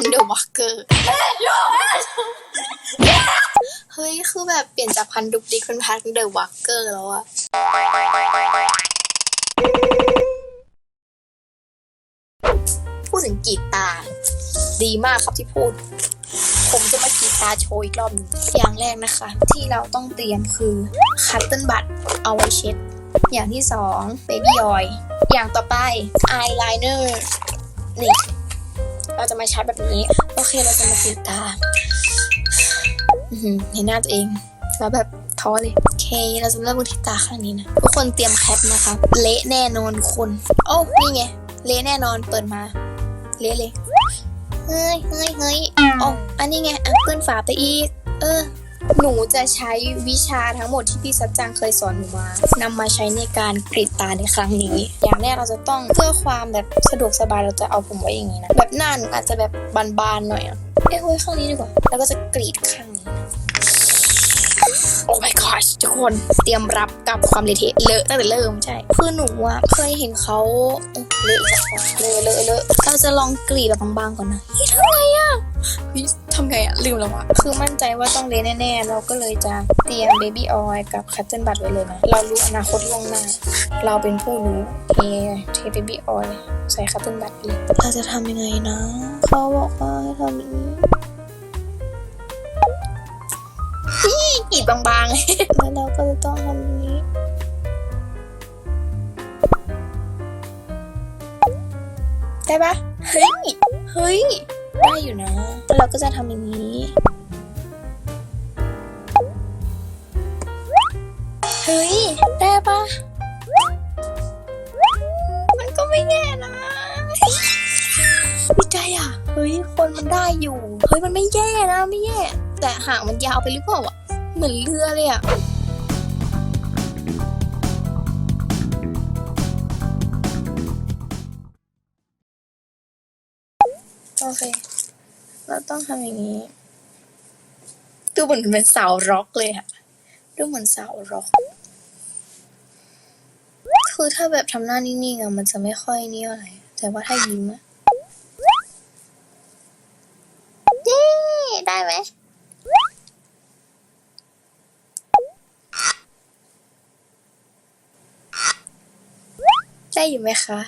นเดอร์วักเกอร์เฮ้ย คือแบบเปลี่ยนจากพันดุกดิกเป็นพันเดอร์วักเกอร์แล้วอะพูดถึงกีตาร์ดีมากครับที่พูด ผมจะมากีตาร์โชว์อีกรอบหนึงอย่างแรกนะคะ ที่เราต้องเตรียมคือคัตเติลบัตเอาไว้เช็ด อย่างที่สองเบบี้ออย อย่างต่อไปอายไลเนอร์นี่ เราจะมาใช้แบบนี้ โอเคเราจะมาปิดตาเห็นหน้าตัวเอง แล้วแบบท้อเลย โอเค เราจะเริ่มกันที่ตาข้างนี้นะ ทุกคนเตรียมแคปนะคะ เละแน่นอนคุณ โอ้นี่ไง เละแน่นอนเปิดมา เละเลย เฮ้ยเฮ้ยเฮ้ยอ๋ออันนี้ไงอะเปิ้นฝาไปอีก เออ หนูจะใช้วิชาทั้งหมดที่พี่สัจจังเคยสอนหนูมานำมาใช้ในการกรีดตาในครั้งนี้ อย่างแรกเราจะต้องเพื่อความแบบสะดวกสบายเราจะเอาผมไว้อย่างนี้นะ แบบหน้าหนูอาจจะแบบบานๆหน่อยอะเอ้ยเฮ้ยข้างนี้ดีกว่า แล้วก็จะกรีดข้างนี้โอ้ my gosh ทุกคนเตรียมรับกับความเละเทะเลอะตั้งแต่เริ่มใช่ คือหนูอะเคยเห็นเขาเละอีกแล้วเลอะเลอะเลอะเราจะลองกรีดแบบบางๆก่อนนะทำไงอะ ทำไงอะลืมแล้วอะคือมั่นใจว่าต้องเละแน่ๆ เราก็เลยจะเตรียมเบบี้ออยล์กับคัตเติลบัตไว้เลยนะ เรารู้อนาคตล่วงหน้า เราเป็นผู้รู้เทเทเบบี้ออยล์ใส่คัตเติลบัตไปเลยเราจะทำยังไงนะ เขาบอกว่าให้ทำอย่างนี้นี่กรีดบางๆ แล้วเราก็จะต้องทำอย่างนี้ ได้ปะเฮ้ย เฮ้ย ได้อยู่นะแล้วเราก็จะทำอย่างนี้เฮ้ยได้ปะมันก็ไม่แย่นะดีใจอะ เฮ้ย คนมันได้อยู่ เฮ้ย มันไม่แย่นะ ไม่แย่ แต่หางมันยาวไปหรือเปล่าอะ เหมือนเรือเลยอะ โอเค เราต้องทำอย่างนี้ ดูเหมือนเป็นสาวร็อกเลยอะดูเหมือนสาวร็อก คือถ้าแบบทำหน้านิ่งๆอะมันจะไม่ค่อยนี่อะไร แต่ว่าถ้ายิ้มอะเย้ได้ไหมได้อยู่ไหมคะ